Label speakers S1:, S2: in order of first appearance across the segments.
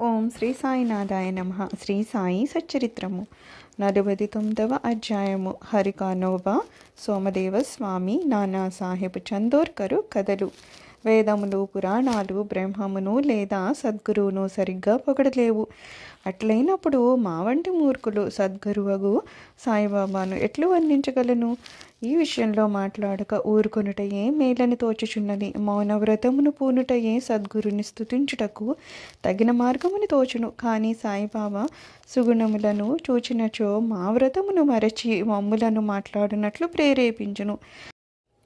S1: ఓం శ్రీ సాయినాథాయ నమ. శ్రీ సాయి సచ్చరిత్రము. నలభై తొమ్మిదవ అధ్యాయము. హరికానోబా సోమదేవ స్వామి నానా సాహెబ్ చందోర్కరు కథలు. వేదములు పురాణాలు బ్రహ్మమును లేదా సద్గురువును సరిగ్గా పొగడలేవు. అట్లైనప్పుడు మా వంటి మూర్ఖులు సద్గురువగు సాయిబాబాను ఎట్లు వర్ణించగలను? ఈ విషయంలో మాట్లాడక ఊరుకొనుటయే మేలని తోచుచున్నది. మౌన వ్రతమును పూనుటయే సద్గురుని స్థుతించుటకు తగిన మార్గముని తోచును. కానీ సాయిబాబా సుగుణములను చూచినచో మా వ్రతమును మరచి మమ్ములను మాట్లాడినట్లు ప్రేరేపించును.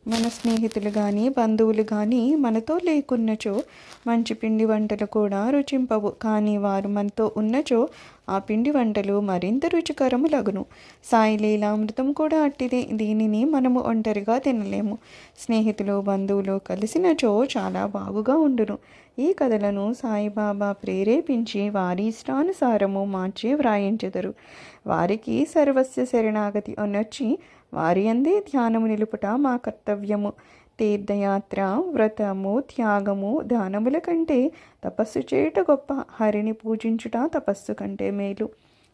S1: మన స్నేహితులు కానీ బంధువులు కానీ మనతో లేకున్నచో మంచి పిండి వంటలు కూడా రుచింపవు. కానీ వారు మనతో ఉన్నచో ఆ పిండి వంటలు మరింత రుచికరములగును. సాయి లీలామృతం కూడా అట్టిదే. దీనిని మనము ఒంటరిగా తినలేము. స్నేహితులు బంధువులు కలిసినచో చాలా బాగుగా ఉండును. ఈ కథలను సాయిబాబా ప్రేరేపించి వారి ఇష్టానుసారము మార్చి వ్రాయించెదరు. వారికి సర్వస్వ శరణాగతి అనొచ్చి వారి అందే ధ్యానము నిలుపుట మా కర్తవ్యము. తీర్థయాత్ర వ్రతము త్యాగము దానముల కంటే తపస్సు చేయుట గొప్ప. హరిని పూజించుట తపస్సు కంటే మేలు.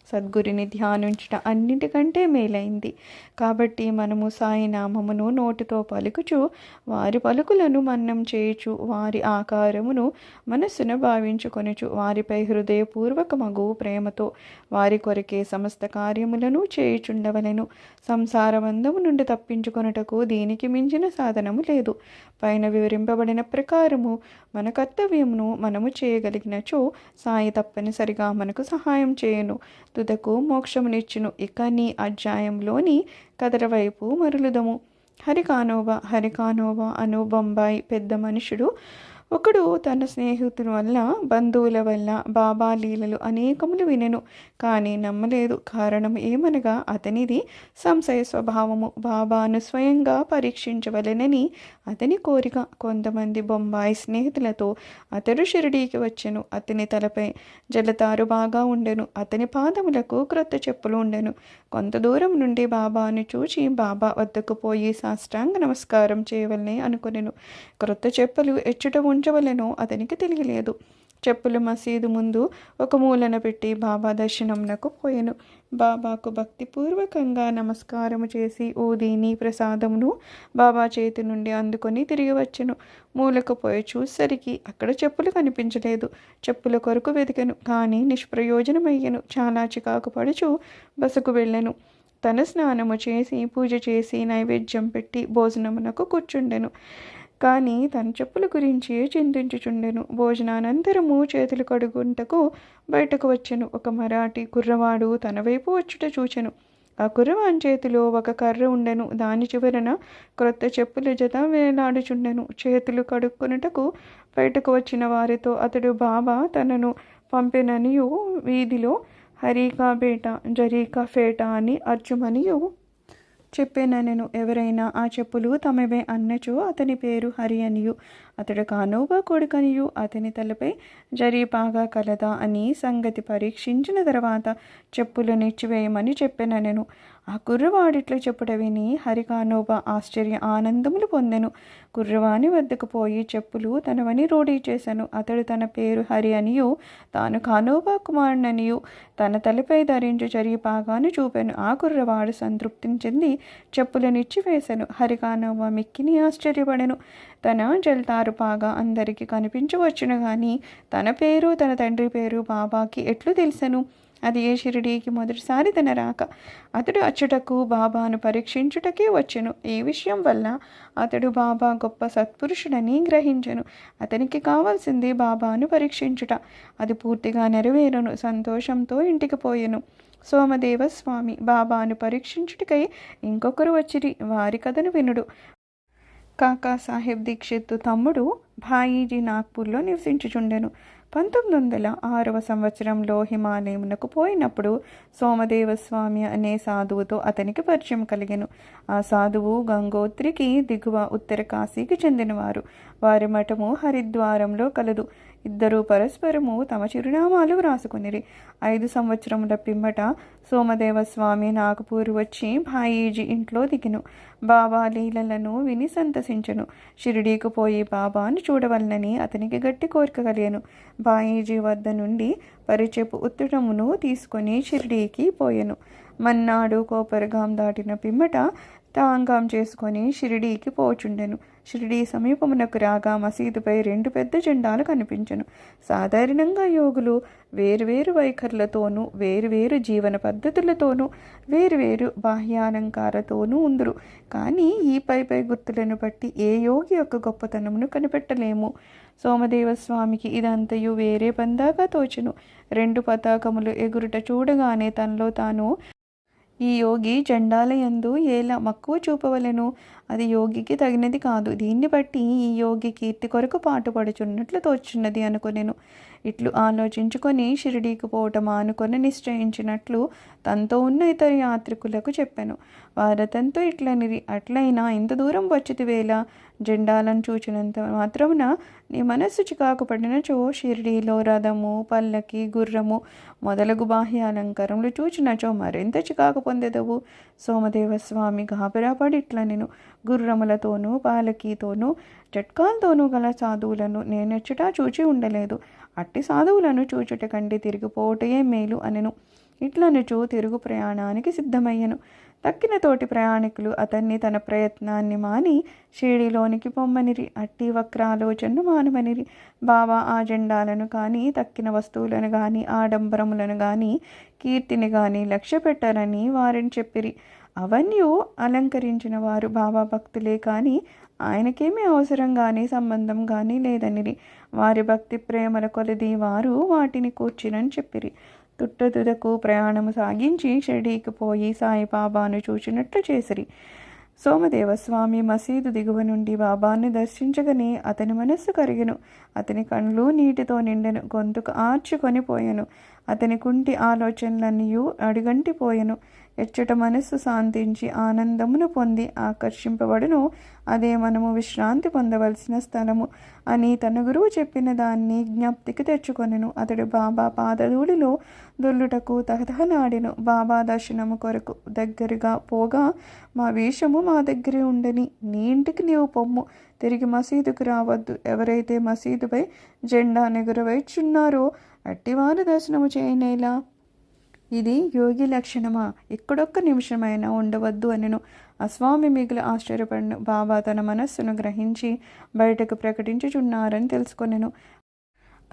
S1: సద్గురిని ధ్యానించడం అన్నిటికంటే మేలైంది. కాబట్టి మనము సాయి నామమును నోటితో పలుకుచు వారి పలుకులను మన్నం చేయుచు వారి ఆకారమును మనస్సును భావించుకొనుచు వారిపై హృదయపూర్వకమగు ప్రేమతో వారి కొరకే సమస్త కార్యములను చేయుచుండవలెను. సంసార బంధము నుండి తప్పించుకొనుటకు దీనికి మించిన సాధనము లేదు. పైన వివరింపబడిన ప్రకారము మన కర్తవ్యమును మనము చేయగలిగినచో సాయి తప్పనిసరిగా మనకు సహాయం చేయను. తుదకు మోక్షమునిచ్చును. ఇక నీ అధ్యాయంలోని కథల వైపు మరులుదము. హరికానోబా హరికానోబా అను బొంబాయి పెద్ద మనుషుడు ఒకడు తన స్నేహితుల వల్ల బంధువుల వల్ల బాబా లీలలు అనేకములు వినెను. కానీ నమ్మలేదు. కారణం ఏమనగా అతనిది సంశయ స్వభావము. బాబాను స్వయంగా పరీక్షించవలెనని అతని కోరిక. కొంతమంది బొంబాయి స్నేహితులతో అతడు షిరిడీకి వచ్చెను. అతని తలపై జలతారు బాగా ఉండెను. అతని పాదములకు క్రొత్త చెప్పులు ఉండెను. కొంత దూరం నుండి బాబాను చూచి బాబా వద్దకు పోయి సాష్టాంగ నమస్కారం చేయవలనే అనుకునెను. క్రొత్త చెప్పులు ఎచ్చుట ఉంచవలెనో అతనికి తెలియలేదు. చెప్పులు మసీదు ముందు ఒక మూలన పెట్టి బాబా దర్శనంనకు పోయాను. బాబాకు భక్తిపూర్వకంగా నమస్కారము చేసి ఊదీని ప్రసాదమును బాబా చేతి నుండి అందుకొని తిరిగి వచ్చాను. మూలకు పోయి చూసరికి అక్కడ చెప్పులు కనిపించలేదు. చెప్పుల కొరకు వెతికను కానీ నిష్ప్రయోజనమయ్యను. చాలా చికాకు పడుచు బసకు వెళ్ళాను. తన స్నానము చేసి పూజ చేసి నైవేద్యం పెట్టి భోజనమునకు కూర్చుండెను. కానీ తన చెప్పుల గురించి చింతించుచుండెను. భోజనానంతరము చేతులు కడుగుంటకు బయటకు వచ్చెను. ఒక మరాఠీ కుర్రవాడు తన వైపు వచ్చుట చూచెను. ఆ కుర్రవాని చేతిలో ఒక కర్ర ఉండెను. దాని చివరన క్రొత్త చెప్పుల జత వేలాడుచుండెను. చేతులు కడుక్కునుటకు బయటకు వచ్చిన వారితో అతడు బాబా తనను పంపిననియు వీధిలో హరీకా బేట జరీకా ఫేట అని అర్జుమనియు చెప్పేనెను ఎవరైనా ఆ చెప్పులు తమవే అన్నచో అతని పేరు హరి అనియు. అతడు కానోబా కొడుకనియు. అతని తలపై జరీపాగా కలదా అని సంగతి పరీక్షించిన తర్వాత చెప్పులు నిచ్చివేయమని చెప్పాను ఆ కుర్రవాడిట్లు చెప్పుట విని హరికానోబ ఆశ్చర్య ఆనందములు పొందెను. కుర్రవాణి వద్దకు పోయి చెప్పులు తనవని రూఢీ చేశాను అతడు తన పేరు హరి అనియు తాను కానోబా కుమారుననియు తన తలపై ధరించు జరీపాగాను చూపాను. ఆ కుర్రవాడు సంతృప్తిని చెంది చెప్పులనిచ్చి వేశాను హరికానోబా మిక్కిని ఆశ్చర్యపడెను. తన జల్తారు పాగా అందరికీ కనిపించవచ్చును కానీ తన పేరు తన తండ్రి పేరు బాబాకి ఎట్లు తెలుసను? అది ఏ షిరిడీకి మొదటిసారి తన రాక. అతడు అచ్చుటకు బాబాను పరీక్షించుటకే వచ్చెను. ఈ విషయం వల్ల అతడు బాబా గొప్ప సత్పురుషుడని గ్రహించెను. అతనికి కావాల్సింది బాబాను పరీక్షించుట. అది పూర్తిగా నెరవేరును సంతోషంతో ఇంటికి పోయెను. సోమదేవ స్వామి బాబాను పరీక్షించుటకై ఇంకొకరు వచ్చిరి వారి కథను వినుడు. కాకా సాహెబ్ దీక్షిత్ తమ్ముడు భాయీజీ నాగ్పూర్లో నివసించుచుండెను. పంతొమ్మిది వందల ఆరవ సంవత్సరంలో హిమాలయమునకు పోయినప్పుడు సోమదేవస్వామి అనే సాధువుతో అతనికి పరిచయం కలిగెను. ఆ సాధువు గంగోత్రికి దిగువ ఉత్తర కాశీకి చెందినవారు. వారి మఠము హరిద్వారంలో కలదు. ఇద్దరూ పరస్పరము తమ చిరునామాలు వ్రాసుకునిరి. ఐదు సంవత్సరముల పిమ్మట సోమదేవస్వామి నాగపూర్ వచ్చి భాయీజీ ఇంట్లో దిగిను. బాబా లీలలను విని సంతసించను. షిరిడీకి పోయి బాబాను చూడవలనని అతనికి గట్టి కోరిక కలిగను. బాయీజీ వద్ద నుండి పరిచెపు ఉత్తరమును తీసుకొని షిరిడీకి పోయెను. మన్నాడు కోపరగాం దాటిన పిమ్మట తాంగాం చేసుకొని షిరిడీకి పోచుండెను. షిరిడీ సమీపమునకు రాగా మసీదుపై రెండు పెద్ద జెండాలు కనిపించను. సాధారణంగా యోగులు వేరువేరు వైఖరులతోనూ వేరువేరు జీవన పద్ధతులతోనూ వేరువేరు బాహ్యాలంకారతోనూ ఉందరు. కానీ ఈ పై పై గుర్తులను బట్టి ఏ యోగి యొక్క గొప్పతనమును కనిపెట్టలేము. సోమదేవస్వామికి ఇదంతయు వేరే పందాగా తోచును. రెండు పతాకములు ఎగురుట చూడగానే తనలో తాను ఈ యోగి జెండాలయందు ఎలా మక్కువ చూపవలెను. అది యోగికి తగినది కాదు. దీన్ని బట్టి ఈ యోగి కీర్తి కొరకు పాటుపడుచున్నట్లు తోచున్నది అనుకునేను. ఇట్లు ఆలోచించుకొని షిరిడీకి పోవటం అనుకొని నిశ్చయించినట్లు తనతో ఉన్న ఇతర యాత్రికులకు చెప్పాను. వారతంతో ఇట్లనిరి అట్లయినా ఇంత దూరం వచ్చితివేళ జెండాలను చూచినంత మాత్రమున నీ మనస్సు చికాకు పడినచో షిరిడీలో రథము పల్లకి గుర్రము మొదలగు బాహ్య అలంకారములు చూచినచో మరింత చికాకు పొందేదవు? సోమదేవస్వామి గాబరాపడి ఇట్లా నేను. గుర్రములతోనూ పాలకీతోనూ జట్కాలతోనూ గల సాధువులను నేనెచ్చటా చూచి ఉండలేదు. అట్టి సాధువులను చూచుట కంటే తిరిగిపోవటయే మేలు అనెను. ఇట్లనుచు తిరుగు ప్రయాణానికి సిద్ధమయ్యను. తక్కిన తోటి ప్రయాణికులు అతన్ని తన ప్రయత్నాన్ని మాని షిరిడీలోనికి పొమ్మనిరి. అట్టి వక్రాలోచనను మానమనిరి. బాబా ఆ జెండాలను కానీ తక్కిన వస్తువులను కానీ ఆడంబరములను కానీ కీర్తిని కానీ లక్ష్య పెట్టరని వారిని చెప్పిరి. అవన్నీ అలంకరించిన వారు బాబా భక్తులే కానీ ఆయనకేమీ అవసరం కానీ సంబంధం కానీ లేదనిరి. వారి భక్తి ప్రేమల కొలది వారు వాటిని కూర్చినని చెప్పిరి. తుట్టతుదకు ప్రయాణము సాగించి షిరిడీకి పోయి సాయిబాబాను చూచినట్లు చేసిరి. సోమదేవస్వామి మసీదు దిగువ నుండి బాబాను దర్శించగానే అతని మనస్సు కరిగెను. అతని కళ్ళు నీటితో నిండెను. గొంతుకు ఆర్చుకొని పోయెను. అతని కుంటి ఆలోచనలన్నీ అడుగంటిపోయెను ఎచ్చట మనస్సు శాంతించి ఆనందమును పొంది ఆకర్షింపబడును. అదే మనము విశ్రాంతి పొందవలసిన స్థలము అని తన గురువు చెప్పిన దాన్ని జ్ఞప్తికి తెచ్చుకొనెను. అతడు బాబా పాదధూళిలో దొల్లుటకు తహతహలాడెను. బాబా దర్శనము కొరకు దగ్గరగా పోగా మా వేషము మా దగ్గరే ఉండని నీ ఇంటికి నీవు పొమ్ము. తిరిగి మసీదుకు రావద్దు. ఎవరైతే మసీదుపై జెండా నెగురవైచున్నారో అట్టివారు దర్శనము చేయనేలా? ఇది యోగి లక్షణమా? ఇక్కడొక్క నిమిషమైనా ఉండవద్దు అనెను. ఆ స్వామి మిగులు ఆశ్చర్యపడను. బాబా తన మనస్సును గ్రహించి బయటకు ప్రకటించుచున్నారని తెలుసుకొనెను.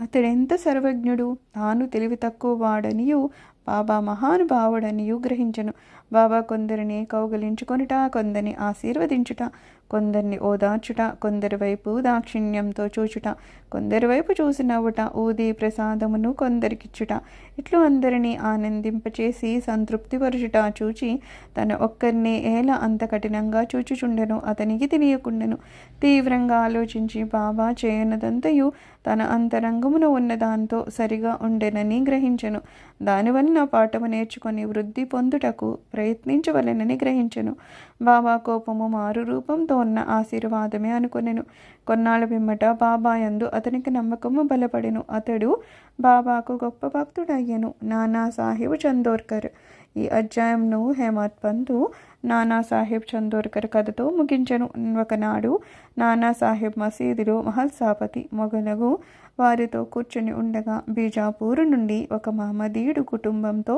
S1: అతడెంత సర్వజ్ఞుడు? తాను తెలివి తక్కువ వాడనియు బాబా మహానుభావుడనియు గ్రహించను. బాబా కొందరిని కౌగలించుకొనుట కొందరిని ఆశీర్వదించుట కొందరిని ఓదార్చుట కొందరి వైపు దాక్షిణ్యంతో చూచుట కొందరి వైపు చూసి నవ్వుట ఊది ప్రసాదమును కొందరికిచ్చుట. ఇట్లు అందరినీ ఆనందింపచేసి సంతృప్తిపరచుట చూచి తన ఒక్కరిని ఎలా అంత కఠినంగా చూచుచుండెను అతనికి తెలియకుండెను. తీవ్రంగా ఆలోచించి బాబా చేయనదంతయు తన అంతరంగమున ఉన్న దాంతో సరిగా ఉండెనని గ్రహించెను. దానివలన పాఠము నేర్చుకొని వృద్ధి పొందుటకు ప్రయత్నించవలెనని గ్రహించెను. బాబా కోపము మారు రూపంతో ఉన్న ఆశీర్వాదమే అనుకొనెను. కొన్నాళ్ళ పిమ్మట బాబా యందు అతనికి నమ్మకము బలపడెను. అతడు బాబాకు గొప్ప భక్తుడయ్యను. నానా సాహిబ్ చందోర్కర్. ఈ అధ్యాయంను హేమత్ పంతు నానాసాహెబ్ చందోర్కర్ కథతో ముగించెను. ఒకనాడు నానాసాహెబ్ మసీదులో మహల్సాపతి మొగలగు వారితో కూర్చుని ఉండగా బీజాపూర్ నుండి ఒక మహమ్మదీయుడు కుటుంబంతో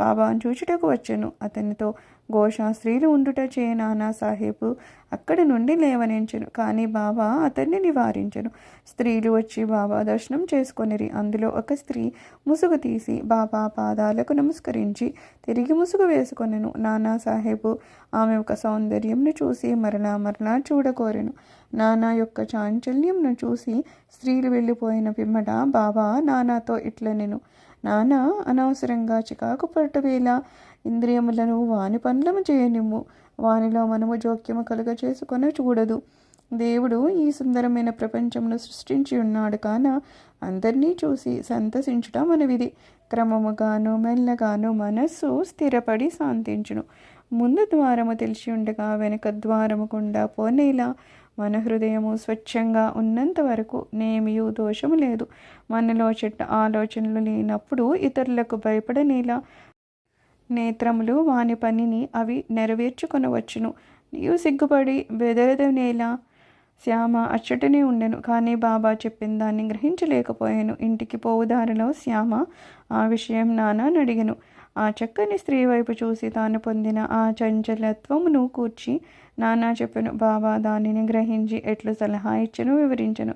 S1: బాబాను చూచుటకు వచ్చెను. అతనితో ఘోషా స్త్రీలు ఉండుట చే నానా సాహెబు అక్కడి నుండి లేవనించెను. కానీ బాబా అతన్ని నివారించెను. స్త్రీలు వచ్చి బాబా దర్శనం చేసుకొనిరి. అందులో ఒక స్త్రీ ముసుగు తీసి బాబా పాదాలకు నమస్కరించి తిరిగి ముసుగు వేసుకొనెను. నానా సాహెబు ఆమె ఒక సౌందర్యంను చూసి మరలా మరలా చూడకోరెను నానా యొక్క చాంచల్యంను చూసి స్త్రీలు వెళ్ళిపోయిన పిమ్మట బాబా నానాతో ఇట్లనెను. నానా అనవసరంగా చికాకు పడటవేళ ఇంద్రియములను వాని పనులము చేయనిమ్ము. వానిలో మనము జోక్యము కలుగ చేసుకొని చూడదు. దేవుడు ఈ సుందరమైన ప్రపంచమును సృష్టించి ఉన్నాడు కాన అందరినీ చూసి సంతసించుట మనవిది క్రమముగాను మెల్లగాను మనస్సు స్థిరపడి శాంతించును. ముందు ద్వారము తెలిసి ఉండగా వెనుక ద్వారము గుండా పోనేలా మన హృదయము స్వచ్ఛంగా ఉన్నంత వరకు నేమియు దోషము లేదు. మనలో చెట్టు ఆలోచనలు లేనప్పుడు ఇతరులకు భయపడనేలా నేత్రములు వాని పనిని అవి నెరవేర్చుకొనవచ్చును. నీవు సిగ్గుపడి బెదరదనేలా శ్యామ అచ్చటనే ఉండెను. కానీ బాబా చెప్పిన దాన్ని గ్రహించలేకపోయాను. ఇంటికి పోవుదారిలో శ్యామ ఆ విషయం నానాని అడిగను. ఆ చక్కని స్త్రీ వైపు చూసి తాను పొందిన ఆ చంచలత్వమును కూర్చి నానా చెప్పెను బాబా దానిని గ్రహించి ఎట్లు సలహా ఇచ్చను వివరించను.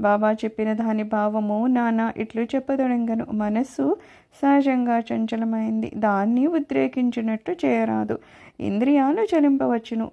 S1: బాబా చెప్పిన దాని భావము నానా ఇట్లు చెప్పదొడంగను. మనస్సు సహజంగా చంచలమైంది. దాన్ని ఉద్రేకించినట్టు చేయరాదు. ఇంద్రియాలు చలింపవచ్చును.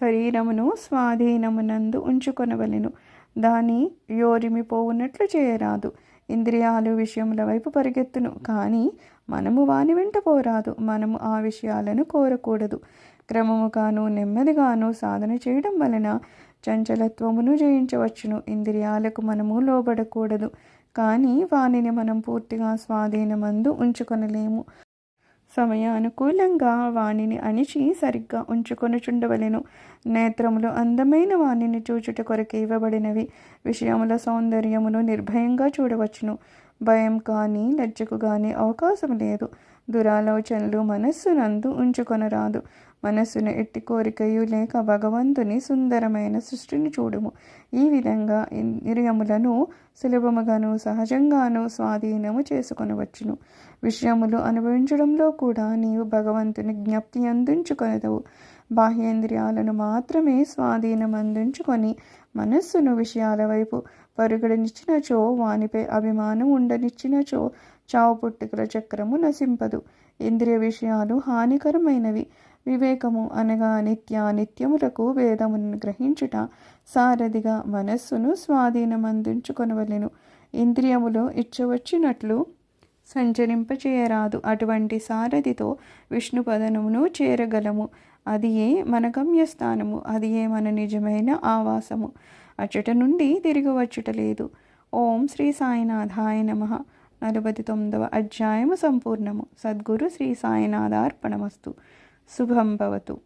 S1: శరీరమును స్వాధీనమునందు ఉంచుకొనవలెను. దాని యోరిమిపోవునట్లు చేయరాదు. ఇంద్రియాలు విషయముల వైపు పరిగెత్తును. కానీ మనము వాని వెంట పోరాదు. మనము ఆ విషయాలను కోరకూడదు. క్రమముగాను నెమ్మదిగాను సాధన చేయడం వలన చంచలత్వమును జయించవచ్చును. ఇంద్రియాలకు మనము లోబడకూడదు కానీ వానిని మనం పూర్తిగా స్వాధీనమందు ఉంచుకొనలేము. సమయానుకూలంగా వానిని అణిచి సరిగ్గా ఉంచుకొనుచుండవలెను. నేత్రములు అందమైన వానిని చూచుట కొరకు ఇవ్వబడినవి. విషయముల సౌందర్యమును నిర్భయంగా చూడవచ్చును. భయం కానీ లజ్జకు కానీ అవకాశం లేదు. దురాలోచనలు మనస్సునందు ఉంచుకొనరాదు. మనస్సును ఎట్టి కోరికయు లేక భగవంతుని సుందరమైన సృష్టిని చూడుము. ఈ విధంగా ఇంద్రియములను సులభముగాను సహజంగాను స్వాధీనము చేసుకొనవచ్చును. విషయములు అనుభవించడంలో కూడా నీవు భగవంతుని జ్ఞప్తి అందించుకొనదవు. బాహ్యేంద్రియాలను మాత్రమే స్వాధీనం అందించుకొని మనస్సును విషయాల వైపు పరుగుడనిచ్చినచో వానిపై అభిమానం ఉండనిచ్చినచో చావు పుట్టుకల చక్రము నశింపదు. ఇంద్రియ విషయాలు హానికరమైనవి. వివేకము అనగా నిత్యానిత్యములకు వేదమును గ్రహించుట సారథిగా మనస్సును స్వాధీనమందించుకొనవలెను. ఇంద్రియములు ఇచ్చవచ్చినట్లు సంచరింపచేయరాదు. అటువంటి సారథితో విష్ణుపదనమును చేరగలము. అది ఏ మన గమ్యస్థానము. అది ఏ మన నిజమైన ఆవాసము. అచ్చట నుండి తిరిగి వచ్చుట లేదు. ఓం శ్రీ సాయినాథాయ నమ. నలభై తొమ్మిదవ అధ్యాయము సంపూర్ణము. సద్గురు శ్రీ సాయినాథార్పణమస్తు. शुभम भवतु।